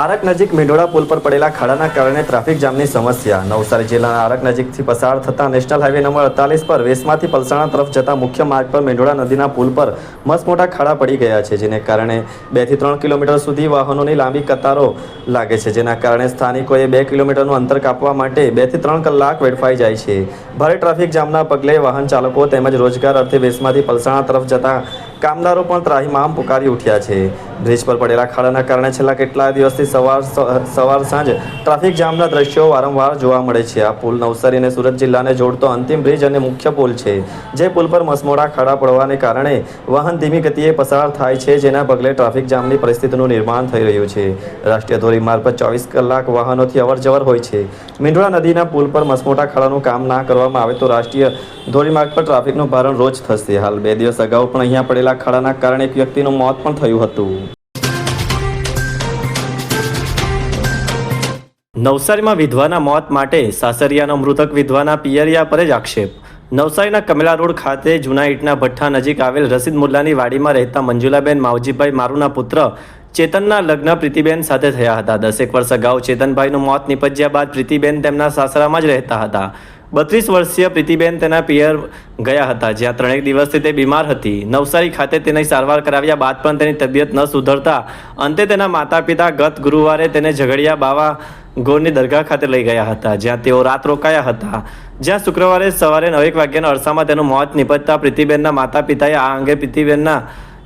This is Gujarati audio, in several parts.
આરક નજીક મેંઢોળા પુલ પર પડેલા ખાડાના કારણે ટ્રાફિક જામની સમસ્યા. નવસારી જિલ્લાના આરક નજીકથી પસાર થતા નેશનલ હાઈવે નંબર અડતાલીસ પર વેસમાંથી પલસાણા તરફ જતા મુખ્ય માર્ગ પર મેંઢોળા નદીના પુલ પર મસ્ત મોટા ખાડા પડી ગયા છે, જેને કારણે બેથી ત્રણ કિલોમીટર સુધી વાહનોની લાંબી કતારો લાગે છે, જેના કારણે સ્થાનિકોએ બે કિલોમીટરનું અંતર કાપવા માટે બેથી ત્રણ કલાક વેડફાઈ જાય છે. ભારે ટ્રાફિક જામના પગલે વાહન ચાલકો તેમજ રોજગાર અર્થે વેસમાંથી પલસાણા તરફ જતા કામદારો પણ ત્રાહીમામ પુકારી ઉઠ્યા છે. બ્રિજ પર પડેલા ખાડાના કારણે છેલ્લા કેટલા દિવસથી સવાર સવાર સાંજ ટ્રાફિક જામના દ્રશ્યો વારંવાર જોવા મળે છે. આ પુલ નવસારી અને સુરત જિલ્લાને જોડતો અંતિમ બ્રિજ અને મુખ્ય પુલ છે, જે પુલ પર મસમોડા ખાડા પડવાને કારણે વાહન ધીમી ગતિએ પસાર થાય છે, જેના પગલે ટ્રાફિક જામની પરિસ્થિતિનું નિર્માણ થઈ રહ્યું છે. રાષ્ટ્રીય ધોરીમાર્ગ પર ચોવીસ કલાક વાહનોથી અવરજવર હોય છે. મીંઢોળા નદીના પુલ પર મસમોટા ખાડાનું કામ ના કરવામાં આવે તો રાષ્ટ્રીય ધોરીમાર્ગ પર ટ્રાફિકનું ભારણ રોજ થશે. હાલ બે દિવસ અગાઉ પણ અહીંયા પડેલા ખાડાના કારણે એક વ્યક્તિનું મોત પણ થયું હતું. નવસારીમાં વિધવાના મોત માટે સાસરિયાનો મૃતક વિધવાના પિયરિયા પર જ આક્ષેપ. નવસારીના કમલા રોડ ખાતે જૂના ઈટના ભઠ્ઠા નજીક આવેલ રસીદ મુલ્લાની વાડીમાં રહેતા મંજુલાબેન માવજીભાઈ મારુના પુત્ર ચેતનના લગ્ન પ્રીતિબેન સાથે થયા હતા. દસેક વર્ષ અગાઉ ચેતનભાઈનું મોત નિપજ્યા બાદ પ્રીતિબેન તેમના સાસરામાં જ રહેતા હતા. બત્રીસ વર્ષીય પ્રીતિબેન તેના પિયર ગયા હતા, જ્યાં ત્રણેક દિવસથી તે બીમાર હતી. નવસારી ખાતે તેની સારવાર કરાવ્યા બાદ પણ તેની તબિયત ન સુધરતા અંતે તેના માતા પિતા ગત ગુરુવારે તેને ઝઘડિયા બાવા ગોરની દરગાહ ખાતે લઈ ગયા હતા, જ્યાં તેઓ રાત રોકાયા હતા. જ્યાં શુક્રવારે સવારે નવેક વાગ્યાના અરસામાં તેનું મોત નિપજતા પ્રીતિબેનના માતા પિતાએ આ અંગે પ્રીતિબેનના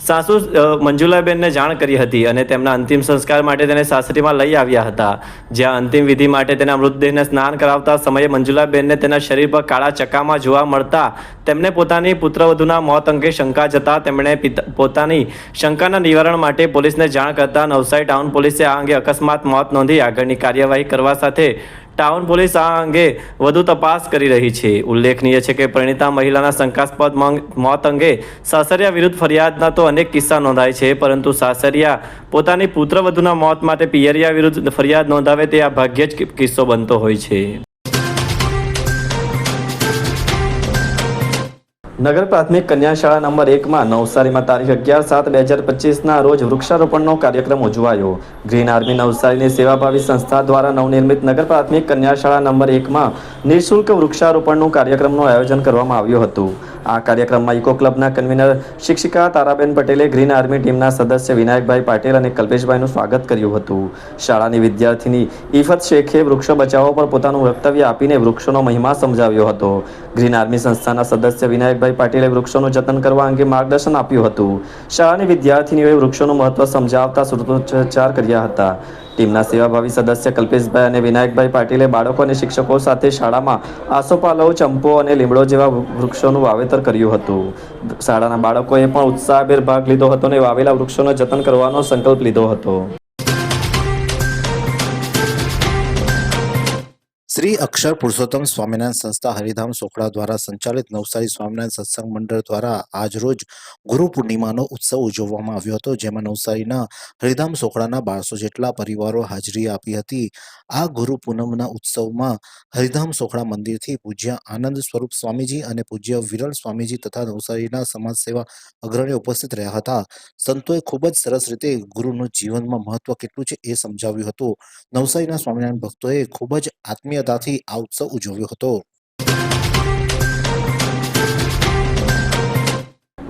સાસુ મંજુલાબેનને જાણ કરી હતી અને તેમના અંતિમ સંસ્કાર માટે તેને સાસરીમાં લઈ આવ્યા હતા. જ્યાં અંતિમ વિધિ માટે તેના મૃતદેહને સ્નાન કરાવતા સમયે મંજુલાબેનને તેના શરીર પર કાળા ચકામાં જોવા મળતા તેમને પોતાની પુત્રવધુના મોત અંગે શંકા જતા તેમણે પિતા- પોતાની શંકાના નિવારણ માટે પોલીસને જાણ કરતા નવસારી ટાઉન પોલીસે આ અંગે અકસ્માત મોત નોંધી આગળની કાર્યવાહી કરવા સાથે ટાઉન પોલીસ આ અંગે વધુ તપાસ કરી રહી છે. ઉલ્લેખનીય છે કે પરિણીતા મહિલાના શંકાસ્પદ મોત અંગે સાસરિયા વિરુદ્ધ ફરિયાદના તો અનેક કિસ્સા નોંધાય છે, પરંતુ સાસરિયા પોતાની પુત્રવધુના મોત માટે પિયરિયા વિરુદ્ધ ફરિયાદ નોંધાવે તે આ ભાગ્યે જ કિસ્સો બનતો હોય છે. નગર પ્રાથમિક કન્યા શાળા નંબર એકમાં નવસારીમાં તારીખ અગિયાર સાત બે હજાર પચીસના રોજ વૃક્ષારોપણનો કાર્યક્રમ ઉજવાયો. ગ્રીન આર્મી નવસારીની સેવાભાવી સંસ્થા દ્વારા નવનિર્મિત નગર પ્રાથમિક કન્યા શાળા નંબર એકમાં નિઃશુલ્ક વૃક્ષારોપણનું કાર્યક્રમનું આયોજન કરવામાં આવ્યું હતું. આ કાર્યક્રમમાં ઇકો ક્લબના કન્વીનર શિક્ષિકા તારાબેન પટેલે ગ્રીન આર્મી ટીમના સદસ્ય વિનાયકભાઈ પાટેલ અને કલ્પેશભાઈનું સ્વાગત કર્યું હતું. શાળાની વિદ્યાર્થીની ઇફત શેખે વૃક્ષો બચાવો પર પોતાનું વક્તવ્ય આપીને વૃક્ષોનો મહિમા સમજાવ્યો હતો. ગ્રીન આર્મી સંસ્થાના સદસ્ય વિનાયકભાઈ પાટીલે વૃક્ષોનું જતન કરવા અંગે માર્ગદર્શન આપ્યું હતું. શાળાની વિદ્યાર્થીનીઓએ વૃક્ષોનું મહત્વ સમજાવતા સૂત્રોચ્ચાર કર્યા હતા. ટીમના સેવાભાવી સદસ્ય કલ્પેશભાઈ અને વિનાયકભાઈ પાટીલે બાળકો અને શિક્ષકો સાથે શાળામાં આસોપાલવ ચંપો અને લીમડો જેવા વૃક્ષોનું વાવેતર કર્યું હતું. શાળાના બાળકોએ પણ ઉત્સાહભેર ભાગ લીધો હતો અને વાવેલા વૃક્ષોનું જતન કરવાનો સંકલ્પ લીધો હતો. શ્રી અક્ષર પુરુષોત્તમ સ્વામિનારાયણ સંસ્થા હરિધામ સોખડા દ્વારા સંચાલિત નવસારી સ્વામિનારાયણ સત્સંગ મંડળ દ્વારા આજરોજ ગુરુ પૂર્ણિમાનો ઉત્સવ ઉજવવામાં આવ્યો હતો, જેમાં નવસારીના હરિધામ સોખડાના બારસો જેટલા પરિવારો હાજરી આપી હતી. આ ગુરુ પૂનમના ઉત્સવમાં હરિધામ સોખડા મંદિરથી પૂજ્ય આનંદ સ્વરૂપ સ્વામીજી અને પૂજ્ય વિરલ સ્વામીજી તથા નવસારીના સમાજ સેવા અગ્રણીઓ ઉપસ્થિત રહ્યા હતા. સંતોએ ખૂબ જ સરસ રીતે ગુરુનું જીવનમાં મહત્વ કેટલું છે એ સમજાવ્યું હતું. નવસારીના સ્વામિનારાયણ ભક્તોએ ખૂબ જ આત્મીયતાથી આ ઉત્સવ ઉજવ્યો હતો.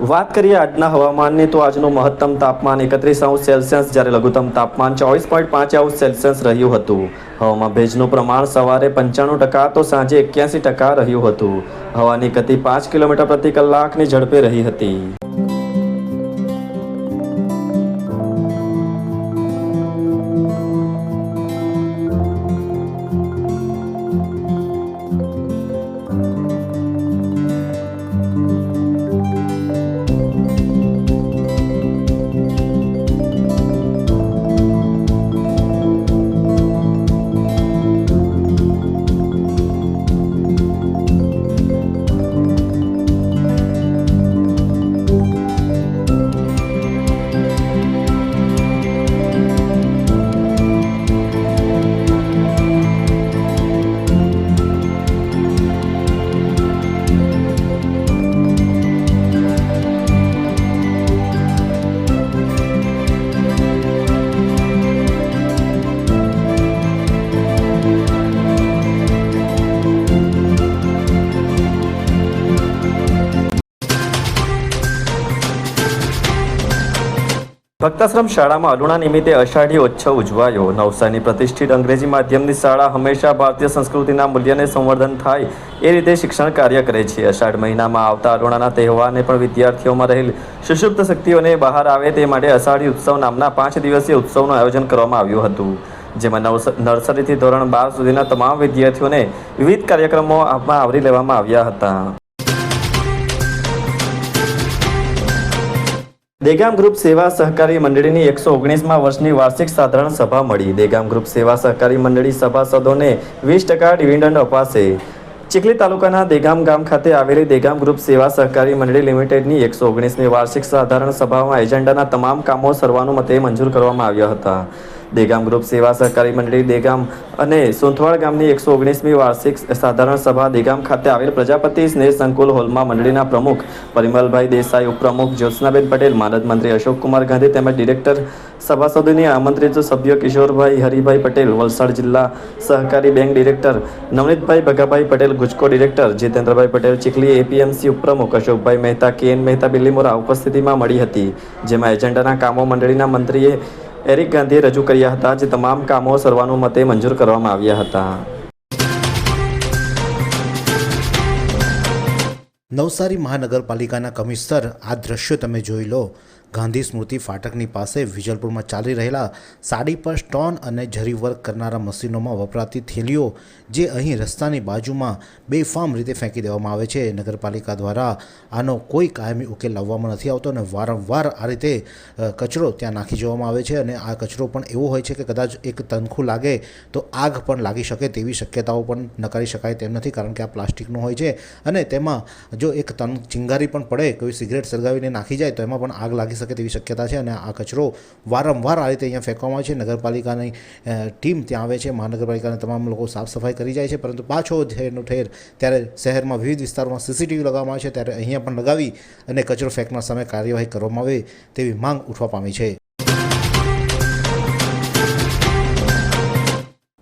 વાત કરીએ આજના હવામાનની, તો આજનું મહત્તમ તાપમાન એકત્રીસ અંશ સેલ્સિયસ, જ્યારે લઘુત્તમ તાપમાન ચોવીસ પોઈન્ટ પાંચ અંશ સેલ્સિયસ રહ્યું હતું. હવામાં ભેજનું પ્રમાણ સવારે પંચાણું ટકા તો સાંજે એક્યાસી ટકા રહ્યું હતું. હવાની ગતિ પાંચ કિલોમીટર પ્રતિ કલાકની ઝડપે રહી હતી. ભક્તાશ્રમ શાળામાં અલુણા નિમિત્તે અષાઢી ઉત્સવ ઉજવાયો. નવસારીની પ્રતિષ્ઠિત અંગ્રેજી માધ્યમની શાળા હંમેશા ભારતીય સંસ્કૃતિના મૂલ્યને સંવર્ધન થાય એ રીતે શિક્ષણ કાર્ય કરે છે. અષાઢ મહિનામાં આવતા અલુણાના તહેવારને પણ વિદ્યાર્થીઓમાં રહેલ સુષુપ્ત શક્તિઓને બહાર આવે તે માટે અષાઢી ઉત્સવ નામના પાંચ દિવસીય ઉત્સવનું આયોજન કરવામાં આવ્યું હતું. જેમાં નર્સરીથી ધોરણ બાર સુધીના તમામ વિદ્યાર્થીઓને વિવિધ કાર્યક્રમોમાં આવરી લેવામાં આવ્યા હતા. દેગામ ગ્રુપ સેવા સહકારી મંડળીની એકસો ઓગણીસમાં વર્ષની વાર્ષિક સાધારણ સભા મળી. દેગામ ગ્રુપ સેવા સહકારી મંડળી સભાસદોને વીસ ટકા ડિવિડન્ડ અપાશે. ચીખલી તાલુકાના દેગામ ગામ ખાતે આવેલી દેગામ ગ્રુપ સેવા સહકારી મંડળી લિમિટેડની એકસો ઓગણીસમી વાર્ષિક સાધારણ સભામાં એજન્ડાના તમામ કામો સર્વાનુમતે મંજૂર કરવામાં આવ્યા હતા. દેગામ ગ્રુપ સેવા સહકારી મંડળી દેગામ અને સોંથવાડ ગામની એકસો ઓગણીસમી વાર્ષિક સાધારણ સભા દેગામ ખાતે આવેલ પ્રજાપતિ સ્નેહ સંકુલ હોલમાં મંડળીના પ્રમુખ પરિમલભાઈ દેસાઈ, ઉપપ્રમુખ જ્યોત્સનાબેન પટેલ, માનદ મંત્રી અશોકકુમાર ગાંધી તેમજ ડિરેક્ટર સભાસદોની આમંત્રિત સભ્યો કિશોરભાઈ હરિભાઈ પટેલ, વલસાડ જિલ્લા સહકારી bank director Navnitbhai Bhagabhai Patel, Gujco director Jitendrabhai Patel, Chikhli APMC ઉપપ્રમુખ અશોકભાઈ મહેતા કે એન મહેતા, બિલ્લીમોરા ઉપસ્થિતિમાં મળી હતી, જેમાં એજન્ડાના કામો મંડળીના મંત્રીએ એરિક ગાંધીએ રજૂ કર્યા હતા જે તમામ કામો સર્વાનુમતે મંજૂર કરવામાં આવ્યા હતા. નવસારી મહાનગરપાલિકાના કમિશનર આ દ્રશ્યો તમે જોઈ લો. ગાંધી સ્મૃતિ ફાટકની પાસે વિજલપુરમાં ચાલી રહેલા સાડી પર સ્ટોન અને જરી વર્ક કરનારા મશીનોમાં વપરાતી થેલીઓ, જે અહીં રસ્તાની બાજુમાં બેફામ રીતે ફેંકી દેવામાં આવે છે. નગરપાલિકા દ્વારા આનો કોઈ કાયમી ઉકેલ લાવવામાં નથી આવતો અને વારંવાર આ રીતે કચરો ત્યાં નાખી જવામાં આવે છે અને આ કચરો પણ એવો હોય છે કે કદાચ એક તનખું લાગે તો આગ પણ લાગી શકે તેવી શક્યતાઓ પણ નકારી શકાય તેમ નથી કારણ કે આ પ્લાસ્ટિકનું હોય છે અને તેમાં જો એક તન ચિંગારી પણ પડે, કોઈ સિગરેટ સળગાવીને નાખી જાય તો એમાં પણ આગ લાગી શકે તેવી શક્યતા છે અને આ કચરો વારંવાર આ રીતે અહીંયા ફેંકવામાં આવે છે. નગરપાલિકાની ટીમ ત્યાં આવે છે. મહાનગરપાલિકાના તમામ લોકો સાફ સફાઈ કરી જાય છે. પરંતુ પાછો ઠેરનો ઠેર ત્યારે શહેરમાં વિવિધ વિસ્તારોમાં સીસીટીવી લગાવવામાં આવે છે. ત્યારે અહીંયા પણ લગાવી અને કચરો ફેંકનાર સામે કાર્યવાહી કરવામાં આવે તેવી માંગ ઉઠવા પામી છે.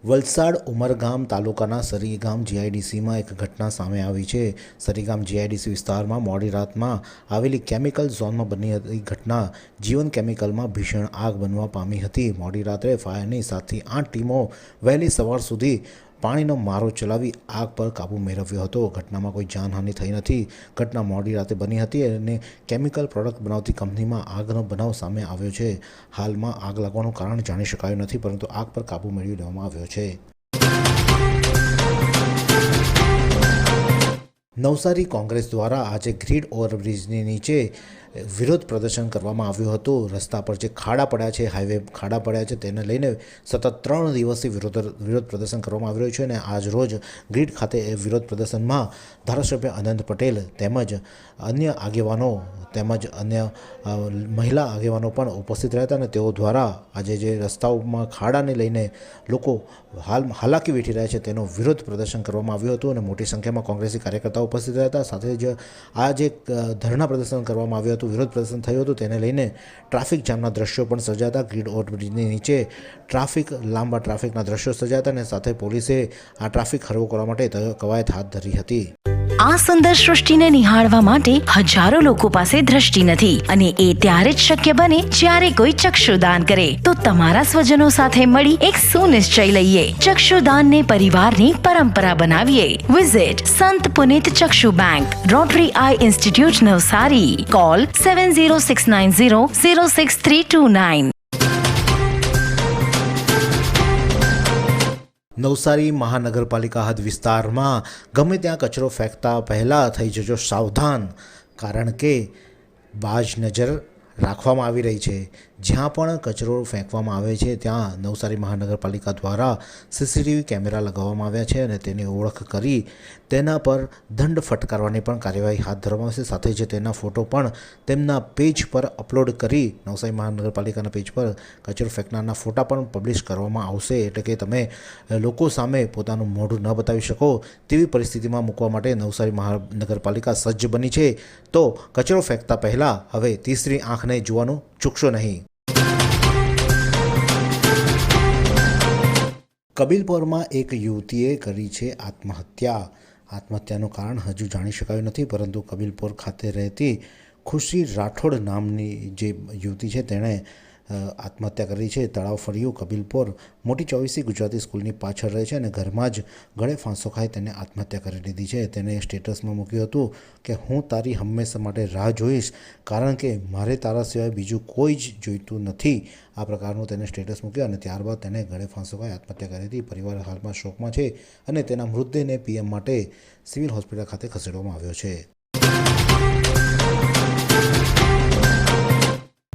વલસાડ ઉમરગામ તાલુકાના સરીગામ જીઆઈડીસીમાં એક ઘટના સામે આવી છે. સરીગામ જીઆઈડીસી વિસ્તારમાં મોડી રાતમાં આવેલી કેમિકલ ઝોનમાં બની હતી ઘટના. જીવન કેમિકલમાં ભીષણ આગ બનવા પામી હતી. મોડી રાત્રે ફાયરની સાતથી આઠ ટીમો વહેલી સવાર સુધી પાણીનો મારો ચલાવી આગ પર કાબૂ મેળવ્યો હતો. ઘટનામાં કોઈ જાનહાનિ થઈ નથી. ઘટના મોડી રાતે બની હતી અને કેમિકલ પ્રોડક્ટ બનાવતી કંપનીમાં આગનો બનાવ સામે આવ્યો છે. હાલમાં આગ લાગવાનું કારણ જાણી શકાયું નથી, પરંતુ આગ પર કાબૂ મેળવી લેવામાં આવ્યો છે. નવસારી કોંગ્રેસ દ્વારા આજે ગ્રીડ ઓવરબ્રિજની નીચે વિરોધ પ્રદર્શન કરવામાં આવ્યું હતું. રસ્તા પર જે ખાડા પડ્યા છે હાઈવે ખાડા પડ્યા છે, તેને લઈને સતત ત્રણ દિવસથી વિરોધ વિરોધ પ્રદર્શન કરવામાં આવી રહ્યું છે અને આજ રોજ ગ્રીડ ખાતે એ વિરોધ પ્રદર્શનમાં ધારાસભ્ય અનંત પટેલ તેમજ અન્ય આગેવાનો તેમજ અન્ય મહિલા આગેવાનો પણ ઉપસ્થિત રહ્યા હતા અને તેઓ દ્વારા આજે જે રસ્તાઓમાં ખાડાને લઈને લોકો હાલ, હાલાકી વેઠી રહ્યા છે તેનો વિરોધ પ્રદર્શન કરવામાં આવ્યું હતું અને મોટી સંખ્યામાં કોંગ્રેસી કાર્યકર્તાઓ ઉપસ્થિત રહ્યા હતા. સાથે જ આ જે ધરણા પ્રદર્શન કરવામાં આવ્યું હતું વિરોધ પ્રદર્શન થયું હતું. તેને લઈને ટ્રાફિક જામના દ્રશ્યો પણ સર્જાતા. ગ્રીડ ઓવરબ્રિજની નીચે ટ્રાફિક, લાંબા ટ્રાફિકના દ્રશ્યો સર્જાતા અને સાથે પોલીસે આ ટ્રાફિક હળવો કરવા માટે કવાયત હાથ ધરી હતી. આ સુંદર સૃષ્ટિને નિહાળવા માટે હજારો લોકો પાસે દ્રષ્ટિ નથી અને એ ત્યારે જ શક્ય બને જ્યારે કોઈ ચક્ષુદાન કરે. તો તમારા સ્વજનો સાથે મળી એક સુનિશ્ચય લઈએ. ચક્ષુદાનને પરિવારની પરંપરા બનાવીએ. વિઝિટ સંત પુનિત ચક્ષુ bank rotary eye institute Navsari. Call seven zero six nine zero zero six three two nine Navsari મહાનગરપાલિકા હદ વિસ્તારમાં ગમે ત્યાં કચરો ફેંકતા પહેલાં થઈ જજો સાવધાન, કારણ કે બાજ નજર રાખવામાં આવી રહી છે. જ્યાં પણ કચરો ફેંકવામાં આવે છે, ત્યાં નવસારી મહાનગરપાલિકા દ્વારા સીસીટીવી કેમેરા લગાવવામાં આવ્યા છે અને તેની ઓળખ કરી તેના પર દંડ ફટકારવાની પણ કાર્યવાહી હાથ ધરવામાં આવશે સાથે જ તેના ફોટો પણ તેમના પેજ પર અપલોડ કરી નવસારી મહાનગરપાલિકાના પેજ પર કચરો ફેંકનારના ફોટા પણ પબ્લિશ કરવામાં આવશે. એટલે કે તમે લોકો સામે પોતાનું મોઢું ન બતાવી શકો તેવી પરિસ્થિતિમાં મૂકવા માટે નવસારી મહાનગરપાલિકા સજ્જ બની છે. તો કચરો ફેંકતા પહેલાં હવે તીસરી આંખને જોવાનું ચૂકશો નહીં. કબીલપુરમાં એક યુવતીએ કરી છે આત્મહત્યા. આત્મહત્યાનું કારણ હજુ જાણી શકાયું નથી, પરંતુ કબીલપુર ખાતે રહેતી ખુશી રાઠોડ નામની જે યુવતી છે, તેણે આત્મહત્યા કરી છે. તળાવ ફળિયું, કબીલપોર, મોટી ચોવીસી ગુજરાતી સ્કૂલની પાછળ રહે છે અને ઘરમાં જ ગળે ફાંસો ખાઈ તેને આત્મહત્યા કરી લીધી છે. તેને સ્ટેટસમાં મૂક્યું હતું કે, હું તારી હંમેશા માટે રાહ જોઈશ, કારણ કે મારે તારા સિવાય બીજું કોઈ જ જોઈતું નથી. આ પ્રકારનું તેને સ્ટેટસ મૂક્યું અને ત્યારબાદ તેને ગળે ફાંસો ખાઈ આત્મહત્યા કરી હતી. પરિવાર હાલમાં શોકમાં છે અને તેના મૃતદેહને પીએમ માટે સિવિલ હોસ્પિટલ ખાતે ખસેડવામાં આવ્યો છે.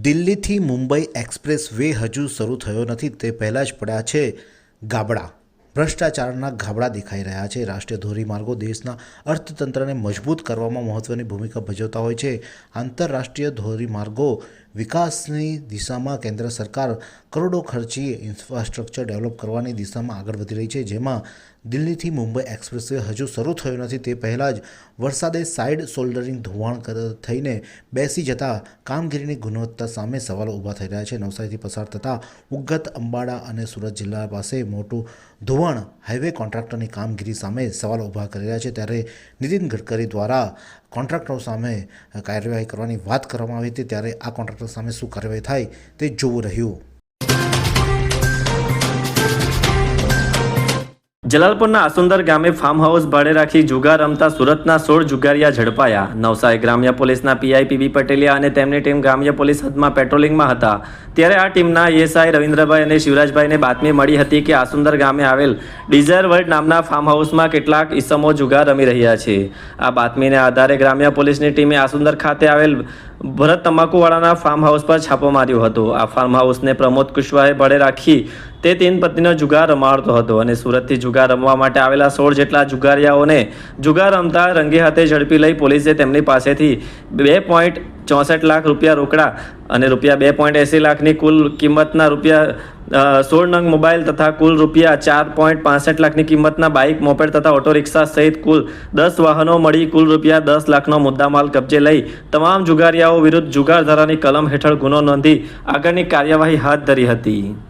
દિલ્હીથી મુંબઈ એક્સપ્રેસ વે હજુ શરૂ થયો નથી, તે પહેલાં જ પડ્યા છે ગાબડા. ભ્રષ્ટાચારના ગાબડા દેખાઈ રહ્યા છે. રાષ્ટ્રીય ધોરીમાર્ગો દેશના અર્થતંત્રને મજબૂત કરવામાં મહત્ત્વની ભૂમિકા ભજવતા હોય છે. આંતરરાષ્ટ્રીય ધોરીમાર્ગો વિકાસની દિશામાં કેન્દ્ર સરકાર કરોડો ખર્ચી ઇન્ફ્રાસ્ટ્રક્ચર ડેવલપ કરવાની દિશામાં આગળ વધી રહી છે. જેમાં દિલ્હીથી મુંબઈ એક્સપ્રેસવે હજુ શરૂ થયો નથી. તે પહેલાં જ વરસાદે સાઇડ શોલ્ડરિંગ ધોવાણ થઈને બેસી જતા કામગીરીની ગુણવત્તા સામે સવાલો ઊભા થઈ રહ્યા છે. નવસારીથી પસાર થતા ઉગત અંબાડા અને સુરત જિલ્લા પાસે મોટું ધોવાણ હાઈવે કોન્ટ્રાક્ટરની કામગીરી સામે સવાલો ઊભા કરી રહ્યા છે. ત્યારે નીતિન ગડકરી દ્વારા કોન્ટ્રાક્ટરો સામે કાર્યવાહી કરવાની વાત કરવામાં આવી હતી, ત્યારે આ કોન્ટ્રાક્ટર સામે શું કાર્યવાહી થાય તે જોવું રહ્યું. જલાલપુરના આસુંદર ગામે ફાર્મ હાઉસ ભાડે રાખી જુગાર રમતા સુરતના સોળ જુગારિયા ઝડપાયા. નવસારી ગ્રામ્ય પોલીસના પીઆઈ પીબી પટેલિયા અને તેમની ટીમ ગ્રામ્ય પોલીસ હદમાં પેટ્રોલિંગમાં હતા. ત્યારે આ ટીમના એએસઆઈ રવિન્દ્રભાઈ અને શિવરાજભાઈને બાતમી મળી હતી કે આસુંદર ગામે આવેલ ડિઝાયર વર્લ્ડ નામના ફાર્મ હાઉસમાં કેટલાક ઈસમો જુગાર રમી રહ્યા છે. આ બાતમીને આધારે ગ્રામ્ય પોલીસની ટીમે આસુંદર ખાતે આવેલ ભરત તમાકુવાળાના ફાર્મ હાઉસ પર છાપો માર્યો હતો. આ ફાર્મ હાઉસને પ્રમોદ કુશવાહે ભાડે રાખી તે તીન પત્નીનો જુગાર રમાડતો હતો અને સુરતથી જુગાર રમવા માટે આવેલા સોળ જેટલા જુગારિયાઓને જુગાર રમતા રંગે હાથે ઝડપી લઈ પોલીસે તેમની પાસેથી બે પોઈન્ટ ચોસઠ લાખ રૂપિયા રોકડા અને રૂપિયા બે પોઈન્ટ એંસી લાખની કુલ કિંમતના રૂપિયા સોળ નંગ મોબાઈલ તથા કુલ રૂપિયા ચાર પોઈન્ટ પાસઠ લાખની કિંમતના બાઇક, મોપેડ તથા ઓટો રિક્ષા સહિત કુલ દસ વાહનો મળી કુલ રૂપિયા દસ લાખનો મુદ્દામાલ કબજે લઈ તમામ જુગારિયાઓ વિરુદ્ધ જુગાર ધારાની કલમ હેઠળ ગુનો નોંધી આગળની કાર્યવાહી હાથ ધરી હતી.